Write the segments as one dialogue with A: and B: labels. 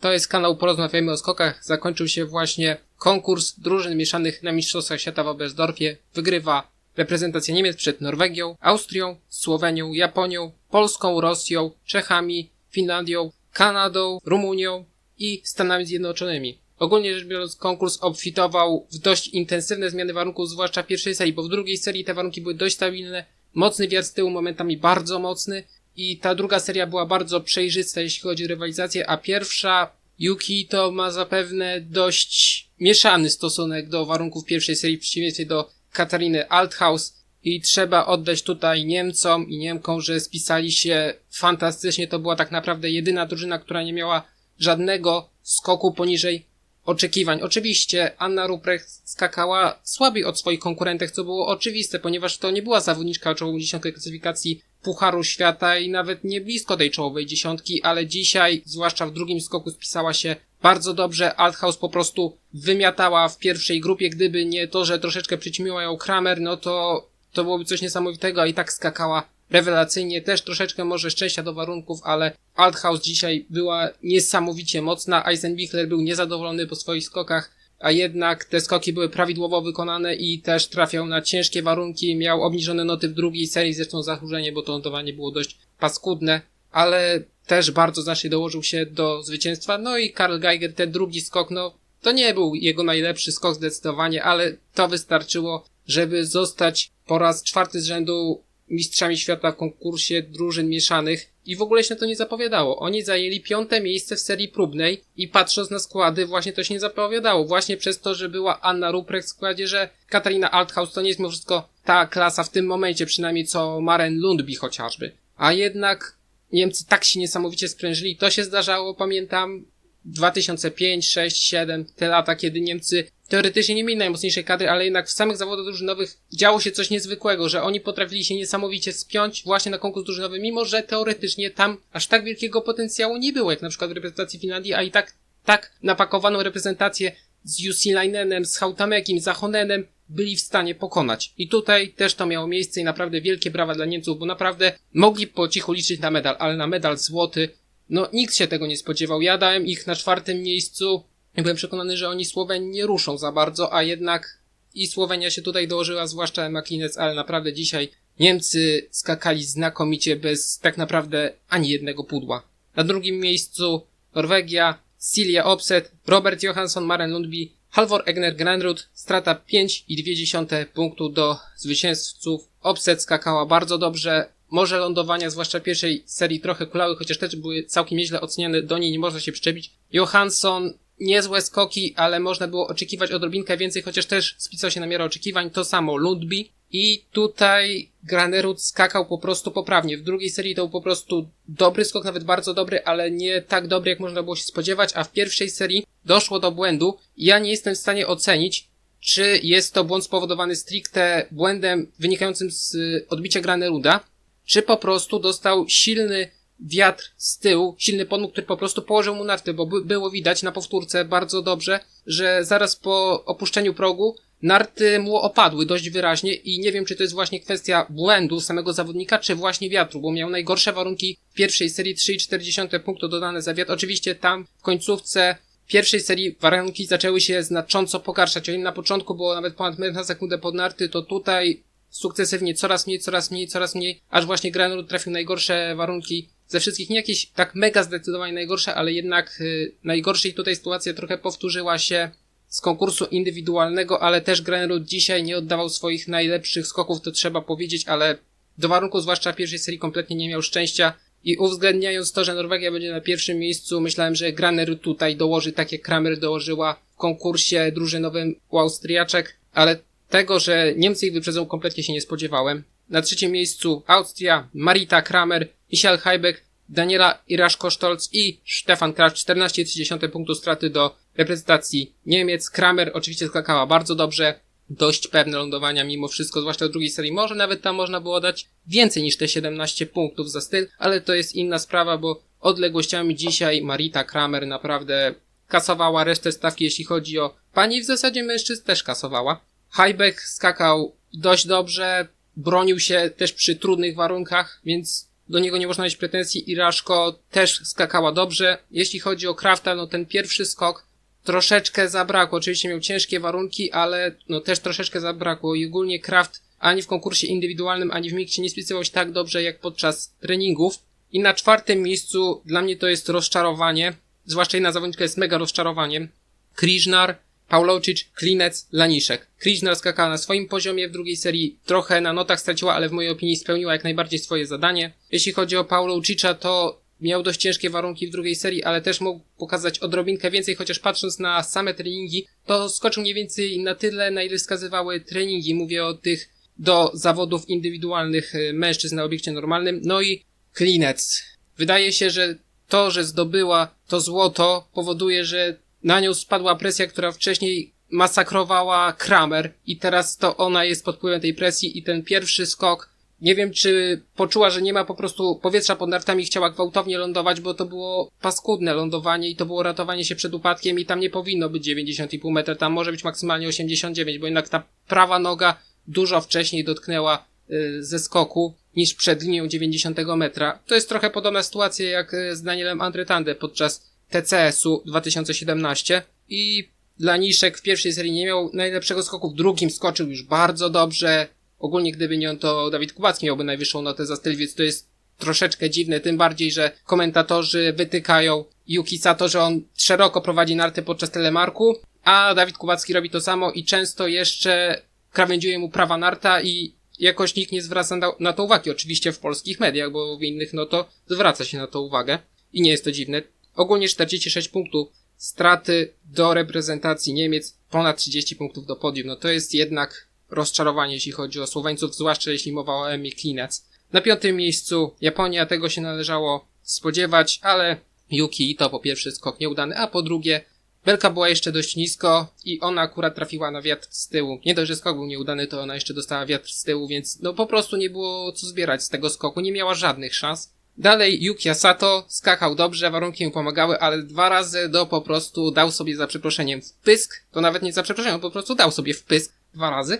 A: To jest kanał Porozmawiajmy o skokach. Zakończył się właśnie konkurs drużyn mieszanych na Mistrzostwach Świata w Oberstdorfie. Wygrywa reprezentacja Niemiec przed Norwegią, Austrią, Słowenią, Japonią, Polską, Rosją, Czechami, Finlandią, Kanadą, Rumunią i Stanami Zjednoczonymi. Ogólnie rzecz biorąc, konkurs obfitował w dość intensywne zmiany warunków, zwłaszcza w pierwszej serii, bo w drugiej serii te warunki były dość stabilne, mocny wiatr z tyłu, momentami bardzo mocny i ta druga seria była bardzo przejrzysta, jeśli chodzi o rywalizację, a pierwsza Yuki to ma zapewne dość mieszany stosunek do warunków pierwszej serii w przeciwieństwie do Katariny Althaus i trzeba oddać tutaj Niemcom i Niemkom, że spisali się fantastycznie. To była tak naprawdę jedyna drużyna, która nie miała żadnego skoku poniżej oczekiwań. Oczywiście Anna Ruprecht skakała słabiej od swoich konkurentek, co było oczywiste, ponieważ to nie była zawodniczka o czołowej dziesiątej klasyfikacji Pucharu Świata i nawet nie blisko tej czołowej dziesiątki, ale dzisiaj, zwłaszcza w drugim skoku, spisała się bardzo dobrze. Althaus po prostu wymiatała w pierwszej grupie. Gdyby nie to, że troszeczkę przyćmiła ją Kramer, no to to byłoby coś niesamowitego, a i tak skakała rewelacyjnie. Też troszeczkę może szczęścia do warunków, ale Althaus dzisiaj była niesamowicie mocna. Eisenbichler był niezadowolony po swoich skokach, a jednak te skoki były prawidłowo wykonane i też trafiał na ciężkie warunki. Miał obniżone noty w drugiej serii, zresztą zachórzenie, bo to notowanie było dość paskudne, ale też bardzo znacznie dołożył się do zwycięstwa. No i Karl Geiger, ten drugi skok, no to nie był jego najlepszy skok zdecydowanie, ale to wystarczyło, żeby zostać po raz czwarty z rzędu mistrzami świata w konkursie drużyn mieszanych i w ogóle się to nie zapowiadało. Oni zajęli piąte miejsce w serii próbnej i patrząc na składy właśnie to się nie zapowiadało. Właśnie przez to, że była Anna Ruprecht w składzie, że Katarina Althaus to nie jest mimo wszystko ta klasa w tym momencie przynajmniej co Maren Lundby chociażby. A jednak Niemcy tak się niesamowicie sprężyli. To się zdarzało, pamiętam, 2005, 6, 7, te lata, kiedy Niemcy teoretycznie nie mieli najmocniejszej kadry, ale jednak w samych zawodach drużynowych działo się coś niezwykłego, że oni potrafili się niesamowicie spiąć właśnie na konkurs drużynowy, mimo że teoretycznie tam aż tak wielkiego potencjału nie było, jak na przykład w reprezentacji Finlandii, a i tak, tak napakowaną reprezentację z Jussi Leinenem, z Hautamekim, z Ahonenem byli w stanie pokonać. I tutaj też to miało miejsce i naprawdę wielkie brawa dla Niemców, bo naprawdę mogli po cichu liczyć na medal, ale na medal złoty, no nikt się tego nie spodziewał. Ja dałem ich na czwartym miejscu, byłem przekonany, że oni Słowenii nie ruszą za bardzo, a jednak i Słowenia się tutaj dołożyła, zwłaszcza Makinec, ale naprawdę dzisiaj Niemcy skakali znakomicie bez tak naprawdę ani jednego pudła. Na drugim miejscu Norwegia, Silja Opset, Robert Johansson, Maren Lundby, Halvor Egner Granrud, strata 5,2 punktu do zwycięzców. Opset skakała bardzo dobrze, może lądowania, zwłaszcza pierwszej serii, trochę kulały, chociaż też były całkiem nieźle oceniane, do niej nie można się przyczepić. Johansson, niezłe skoki, ale można było oczekiwać odrobinkę więcej, chociaż też spisał się na miarę oczekiwań. To samo Lundby. I tutaj Granerud skakał po prostu poprawnie. W drugiej serii to był po prostu dobry skok, nawet bardzo dobry, ale nie tak dobry, jak można było się spodziewać, a w pierwszej serii doszło do błędu. Ja nie jestem w stanie ocenić, czy jest to błąd spowodowany stricte błędem wynikającym z odbicia Graneruda, czy po prostu dostał silny wiatr z tyłu, silny podmuch, który po prostu położył mu narty, bo by, było widać na powtórce bardzo dobrze, że zaraz po opuszczeniu progu narty mu opadły dość wyraźnie i nie wiem, czy to jest właśnie kwestia błędu samego zawodnika, czy właśnie wiatru, bo miał najgorsze warunki pierwszej serii 3,4 punktu dodane za wiatr. Oczywiście tam w końcówce pierwszej serii warunki zaczęły się znacząco pogarszać. O ile na początku było nawet ponad metr na sekundę pod narty, to tutaj sukcesywnie coraz mniej, coraz mniej, coraz mniej, aż właśnie Granur trafił najgorsze warunki ze wszystkich, nie jakieś tak mega zdecydowanie najgorsze, ale jednak y, najgorszej tutaj sytuacja trochę powtórzyła się z konkursu indywidualnego, ale też Granrud dzisiaj nie oddawał swoich najlepszych skoków, to trzeba powiedzieć, ale do warunków, zwłaszcza pierwszej serii, kompletnie nie miał szczęścia. I uwzględniając to, że Norwegia będzie na pierwszym miejscu, myślałem, że Granerud tutaj dołoży, tak jak Kramer dołożyła w konkursie drużynowym u Austriaczek, ale tego, że Niemcy ich wyprzedzą, kompletnie się nie spodziewałem. Na trzecim miejscu Austria, Marita Kramer, Michael Heibeck, Daniela Iraszko-Stolz i Stefan Kraft. 14,3 punktu straty do reprezentacji Niemiec. Kramer oczywiście skakała bardzo dobrze. Dość pewne lądowania mimo wszystko, zwłaszcza w drugiej serii. Może nawet tam można było dać więcej niż te 17 punktów za styl, ale to jest inna sprawa, bo odległościami dzisiaj Marita Kramer naprawdę kasowała resztę stawki, jeśli chodzi o pani. W zasadzie mężczyzn też kasowała. Heibeck skakał dość dobrze, bronił się też przy trudnych warunkach, więc do niego nie można mieć pretensji. Iraszko też skakała dobrze. Jeśli chodzi o Krafta, no ten pierwszy skok troszeczkę zabrakło. Oczywiście miał ciężkie warunki, ale no też troszeczkę zabrakło i ogólnie Kraft ani w konkursie indywidualnym, ani w mikcie nie spisywał się tak dobrze jak podczas treningów. I na czwartym miejscu dla mnie to jest rozczarowanie, zwłaszcza jedna zawodniczka jest mega rozczarowaniem. Kriżnar, Pawlowczyk, Klinec, Laniszek. Kriżnar skakała na swoim poziomie w drugiej serii, trochę na notach straciła, ale w mojej opinii spełniła jak najbardziej swoje zadanie. Jeśli chodzi o Pawlowczicza, to miał dość ciężkie warunki w drugiej serii, ale też mógł pokazać odrobinkę więcej, chociaż patrząc na same treningi, to skoczył mniej więcej na tyle, na ile wskazywały treningi. Mówię o tych do zawodów indywidualnych y, mężczyzn na obiekcie normalnym. No i Klinec. Wydaje się, że to, że zdobyła to złoto, powoduje, że na nią spadła presja, która wcześniej masakrowała Kramer i teraz to ona jest pod wpływem tej presji i ten pierwszy skok nie wiem, czy poczuła, że nie ma po prostu powietrza pod nartami i chciała gwałtownie lądować, bo to było paskudne lądowanie i to było ratowanie się przed upadkiem i tam nie powinno być 90,5 metra, tam może być maksymalnie 89, bo jednak ta prawa noga dużo wcześniej dotknęła y, ze skoku niż przed linią 90 metra. To jest trochę podobna sytuacja jak y, z Danielem Andretande podczas TCS-u 2017 i Laniszek w pierwszej serii nie miał najlepszego skoku, w drugim skoczył już bardzo dobrze. Ogólnie gdyby nie on, to Dawid Kubacki miałby najwyższą notę za styl, więc to jest troszeczkę dziwne, tym bardziej, że komentatorzy wytykają Yuki Sato, że on szeroko prowadzi narty podczas telemarku, a Dawid Kubacki robi to samo i często jeszcze krawędziuje mu prawa narta i jakoś nikt nie zwraca na to uwagi. Oczywiście w polskich mediach, bo w innych no to zwraca się na to uwagę i nie jest to dziwne. Ogólnie 46 punktów straty do reprezentacji Niemiec, ponad 30 punktów do podium. No to jest jednak rozczarowanie, jeśli chodzi o Słoweńców, zwłaszcza jeśli mowa o Emi Klinec. Na piątym miejscu Japonia, tego się należało spodziewać, ale Yuki to po pierwsze skok nieudany, a po drugie Belka była jeszcze dość nisko i ona akurat trafiła na wiatr z tyłu. Nie dość, że skok był nieudany, to ona jeszcze dostała wiatr z tyłu, więc no po prostu nie było co zbierać z tego skoku, nie miała żadnych szans. Dalej Yuki Sato skakał dobrze, warunki mu pomagały, ale dwa razy do po prostu dał sobie za przeproszeniem wpysk. To nawet nie za przeproszeniem, po prostu dał sobie wpysk dwa razy.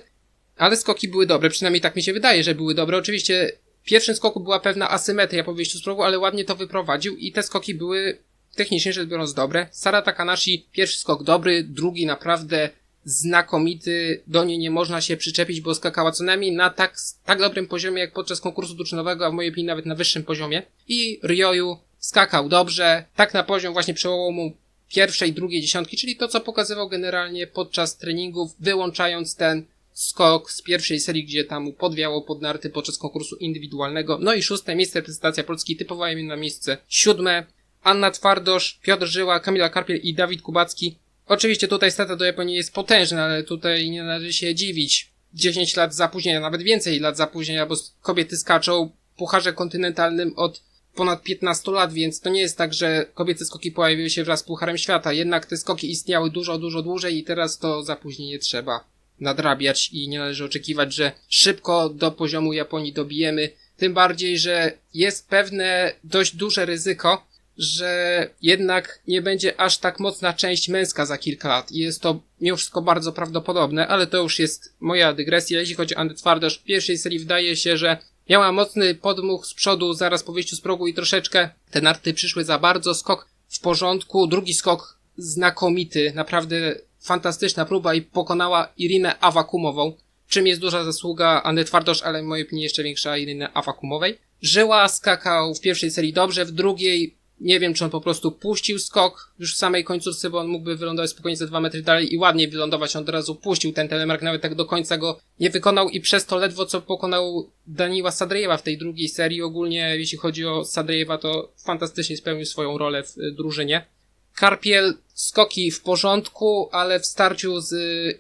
A: Ale skoki były dobre, przynajmniej tak mi się wydaje, że były dobre. Oczywiście w pierwszym skoku była pewna asymetria po wyjściu z progu, ale ładnie to wyprowadził i te skoki były technicznie rzecz biorąc dobre. Sara Takanashi, pierwszy skok dobry, drugi naprawdę znakomity, do niej nie można się przyczepić, bo skakała co najmniej na tak, tak dobrym poziomie jak podczas konkursu druczynowego, a w mojej opinii nawet na wyższym poziomie. I Ryoyu skakał dobrze, tak na poziom właśnie przełomu pierwszej, drugiej dziesiątki, czyli to, co pokazywał generalnie podczas treningów, wyłączając ten skok z pierwszej serii, gdzie tam podwiało pod narty podczas konkursu indywidualnego. No i szóste miejsce reprezentacja Polski typowała mi na miejsce siódme. Anna Twardosz, Piotr Żyła, Kamila Karpiel i Dawid Kubacki. Oczywiście tutaj strata do Japonii jest potężna, ale tutaj nie należy się dziwić. 10 lat zapóźnienia, nawet więcej lat zapóźnienia, bo kobiety skaczą w pucharze kontynentalnym od ponad 15 lat, więc to nie jest tak, że kobiece skoki pojawiły się wraz z Pucharem Świata. Jednak te skoki istniały dużo, dużo dłużej i teraz to zapóźnienie trzeba nadrabiać i nie należy oczekiwać, że szybko do poziomu Japonii dobijemy. Tym bardziej, że jest pewne dość duże ryzyko, że jednak nie będzie aż tak mocna część męska za kilka lat i jest to mimo wszystko bardzo prawdopodobne, ale to już jest moja dygresja. Jeśli chodzi o Andę Twardosz, w pierwszej serii wydaje się, że miała mocny podmuch z przodu zaraz po wyjściu z progu i troszeczkę te narty przyszły za bardzo. Skok w porządku, drugi skok znakomity, naprawdę fantastyczna próba i pokonała Irinę Awakumową, czym jest duża zasługa Anny Twardosz, ale w mojej opinii jeszcze większa Iriny Awakumowej. Żyła skakał w pierwszej serii dobrze, w drugiej nie wiem, czy on po prostu puścił skok już w samej końcówce, bo on mógłby wylądować spokojnie ze dwa metry dalej i ładnie wylądować. On od razu puścił ten telemark, nawet tak do końca go nie wykonał i przez to ledwo co pokonał Daniła Sadrejewa w tej drugiej serii. Ogólnie, jeśli chodzi o Sadrejewa, to fantastycznie spełnił swoją rolę w y, drużynie. Karpiel skoki w porządku, ale w starciu z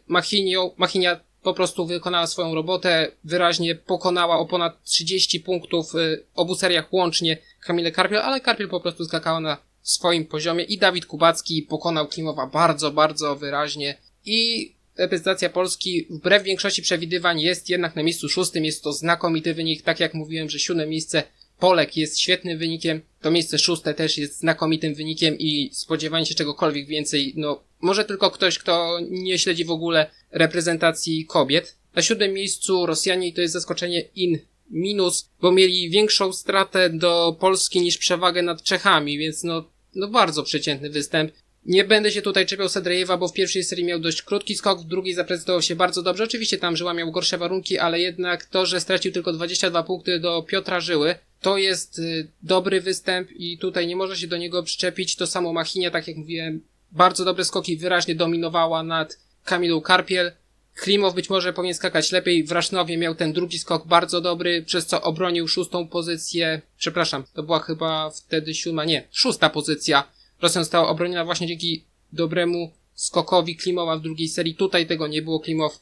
A: Machinią, Machinia po prostu wykonała swoją robotę, wyraźnie pokonała o ponad 30 punktów w y, obu seriach łącznie Kamilę Karpiel, ale Karpiel po prostu skakała na swoim poziomie i Dawid Kubacki pokonał Klimowa bardzo, bardzo wyraźnie. I reprezentacja Polski wbrew większości przewidywań jest jednak na miejscu szóstym, jest to znakomity wynik, tak jak mówiłem, że siódme miejsce Polek jest świetnym wynikiem, to miejsce szóste też jest znakomitym wynikiem i spodziewanie się czegokolwiek więcej, no może tylko ktoś, kto nie śledzi w ogóle reprezentacji kobiet. Na siódmym miejscu Rosjanie i to jest zaskoczenie In minus, bo mieli większą stratę do Polski niż przewagę nad Czechami, więc no, no bardzo przeciętny występ. Nie będę się tutaj czepiał Sedrejewa, bo w pierwszej serii miał dość krótki skok, w drugiej zaprezentował się bardzo dobrze. Oczywiście tam Żyła miał gorsze warunki, ale jednak to, że stracił tylko 22 punkty do Piotra Żyły, to jest y, dobry występ i tutaj nie można się do niego przyczepić. To samo Machinia, tak jak mówiłem, bardzo dobre skoki, wyraźnie dominowała nad Kamilą Karpiel. Klimow być może powinien skakać lepiej. W Rasznowie miał ten drugi skok bardzo dobry, przez co obronił szóstą pozycję. Przepraszam, to była chyba wtedy siódma, nie, szósta pozycja. Rosjan została obroniona właśnie dzięki dobremu skokowi Klimowa w drugiej serii. Tutaj tego nie było. Klimow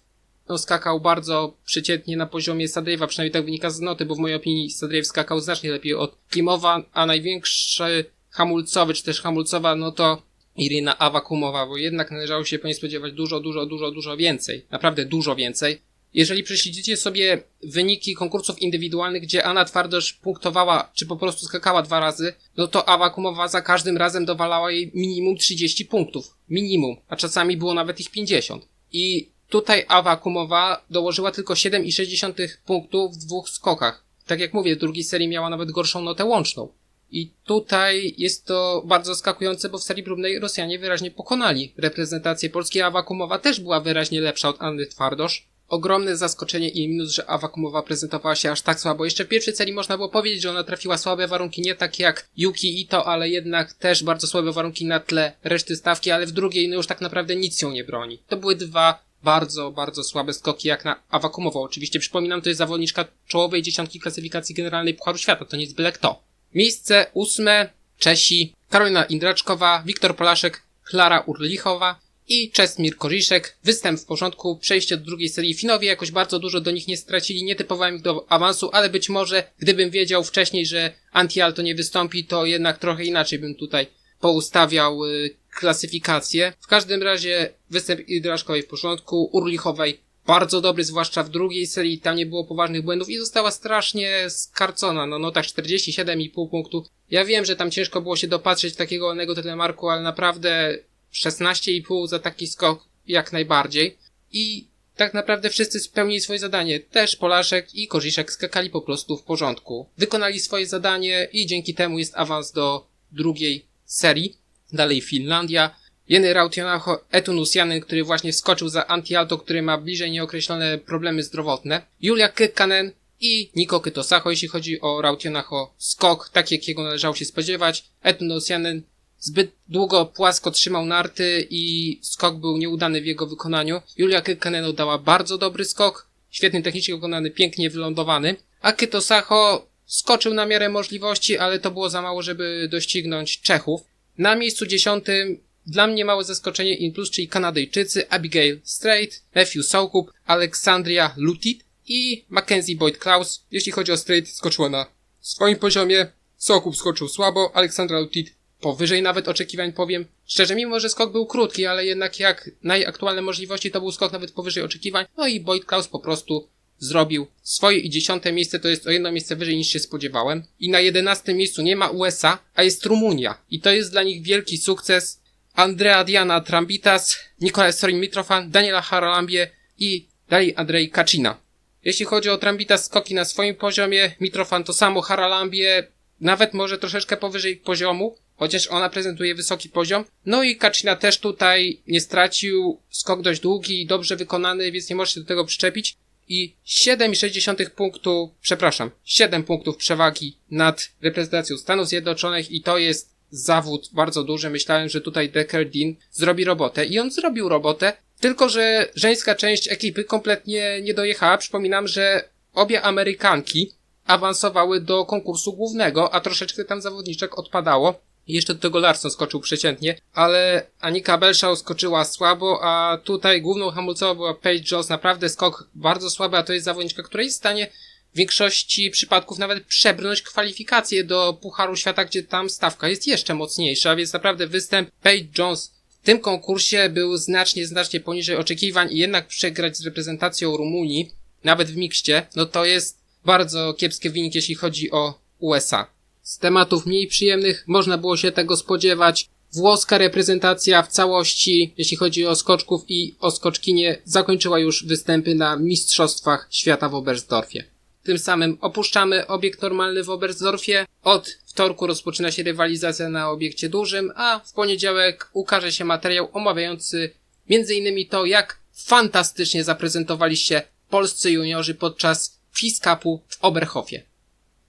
A: no, skakał bardzo przeciętnie na poziomie Sadrejewa, przynajmniej tak wynika z noty, bo w mojej opinii Sadrejew skakał znacznie lepiej od Klimowa, a największy hamulcowy, czy też hamulcowa, no to Irina Awakumowa, bo jednak należało się po niej spodziewać dużo, dużo, dużo, dużo więcej. Naprawdę dużo więcej. Jeżeli prześledzicie sobie wyniki konkursów indywidualnych, gdzie Anna Twardosz punktowała, czy po prostu skakała dwa razy, no to Awakumowa za każdym razem dowalała jej minimum 30 punktów. Minimum. A czasami było nawet ich 50. I tutaj Awakumowa dołożyła tylko 7,6 punktów w dwóch skokach. Tak jak mówię, w drugiej serii miała nawet gorszą notę łączną. I tutaj jest to bardzo skakujące, bo w serii próbnej Rosjanie wyraźnie pokonali reprezentację Polski, a Awakumowa też była wyraźnie lepsza od Anny Twardosz. Ogromne zaskoczenie i minus, że Awakumowa prezentowała się aż tak słabo. Jeszcze w pierwszej serii można było powiedzieć, że ona trafiła słabe warunki, nie tak jak Yuki Ito, ale jednak też bardzo słabe warunki na tle reszty stawki, ale w drugiej no już tak naprawdę nic ją nie broni. To były dwa bardzo, bardzo słabe skoki jak na Awakumową. Oczywiście przypominam, to jest zawodniczka czołowej dziesiątki klasyfikacji generalnej Pucharu Świata, to nie jest byle kto. Miejsce ósme Czesi Karolina Indraczkowa, Wiktor Polaszek, Klara Urlichowa i Czesmir Koriszek. Występ w porządku, przejście do drugiej serii. Finowie jakoś bardzo dużo do nich nie stracili, nie typowałem ich do awansu, ale być może gdybym wiedział wcześniej, że Antialto nie wystąpi, to jednak trochę inaczej bym tutaj poustawiał y, klasyfikację. W każdym razie występ Indraczkowej w porządku, Urlichowej bardzo dobry, zwłaszcza w drugiej serii, tam nie było poważnych błędów i została strasznie skarcona, no notach 47,5 punktu. Ja wiem, że tam ciężko było się dopatrzeć takiego ładnego telemarku, ale naprawdę 16,5 za taki skok jak najbardziej. I tak naprawdę wszyscy spełnili swoje zadanie. Też Polaszek i Korziszek skakali po prostu w porządku. Wykonali swoje zadanie i dzięki temu jest awans do drugiej serii. Dalej Finlandia. Jeny Rautionaho Etunusianen, który właśnie wskoczył za Antialto, który ma bliżej nieokreślone problemy zdrowotne. Julia Kekkanen i Niko Kytosacho, jeśli chodzi o Rautionaho skok, tak jakiego należało się spodziewać. Etunusianen zbyt długo płasko trzymał narty i skok był nieudany w jego wykonaniu. Julia Kekkanen dała bardzo dobry skok, świetnie technicznie wykonany, pięknie wylądowany. A Kytosacho skoczył na miarę możliwości, ale to było za mało, żeby doścignąć Czechów. Na miejscu dziesiątym dla mnie małe zaskoczenie in plus, czyli Kanadyjczycy Abigail Strait, Matthew Soukup, Alexandria Lutit i Mackenzie Boyd Klaus. Jeśli chodzi o Strait, skoczyła na swoim poziomie. Soukup skoczył słabo, Alexandra Lutit powyżej nawet oczekiwań powiem. Szczerze, mimo że skok był krótki, ale jednak jak najaktualne możliwości to był skok nawet powyżej oczekiwań. No i Boyd Klaus po prostu zrobił swoje i dziesiąte miejsce, to jest o jedno miejsce wyżej niż się spodziewałem. I na jedenastym miejscu nie ma USA, a jest Rumunia. I to jest dla nich wielki sukces. Andrea Diana Trambitas, Nikolaj Sorin Mitrofan, Daniela Haralambie i dalej Andrzej Kacina. Jeśli chodzi o Trambitas, skoki na swoim poziomie, Mitrofan to samo, Haralambie nawet może troszeczkę powyżej poziomu, chociaż ona prezentuje wysoki poziom. No i Kacina też tutaj nie stracił, skok dość długi i dobrze wykonany, więc nie może się do tego przyczepić. I 7,6 punktu, przepraszam, 7 punktów przewagi nad reprezentacją Stanów Zjednoczonych i to jest zawód bardzo duży. Myślałem, że tutaj Decker Dean zrobi robotę i on zrobił robotę, tylko że żeńska część ekipy kompletnie nie dojechała. Przypominam, że obie Amerykanki awansowały do konkursu głównego, a troszeczkę tam zawodniczek odpadało. Jeszcze do tego Larson skoczył przeciętnie, ale Anika Belshaw skoczyła słabo, a tutaj główną hamulcową była Paige Jones. Naprawdę skok bardzo słaby, a to jest zawodniczka, która jest w stanie w większości przypadków nawet przebrnąć kwalifikacje do Pucharu Świata, gdzie tam stawka jest jeszcze mocniejsza, więc naprawdę występ Paige Jones w tym konkursie był znacznie, znacznie poniżej oczekiwań i jednak przegrać z reprezentacją Rumunii, nawet w mikście, no to jest bardzo kiepski wynik, jeśli chodzi o USA. Z tematów mniej przyjemnych można było się tego spodziewać. Włoska reprezentacja w całości, jeśli chodzi o skoczków i o skoczkinie, zakończyła już występy na Mistrzostwach Świata w Oberstdorfie. Tym samym opuszczamy obiekt normalny w Oberstdorfie. Od wtorku rozpoczyna się rywalizacja na obiekcie dużym, a w poniedziałek ukaże się materiał omawiający m.in. to, jak fantastycznie zaprezentowaliście polscy juniorzy podczas Fiskapu w Oberhofie.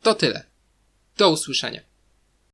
A: To tyle. Do usłyszenia.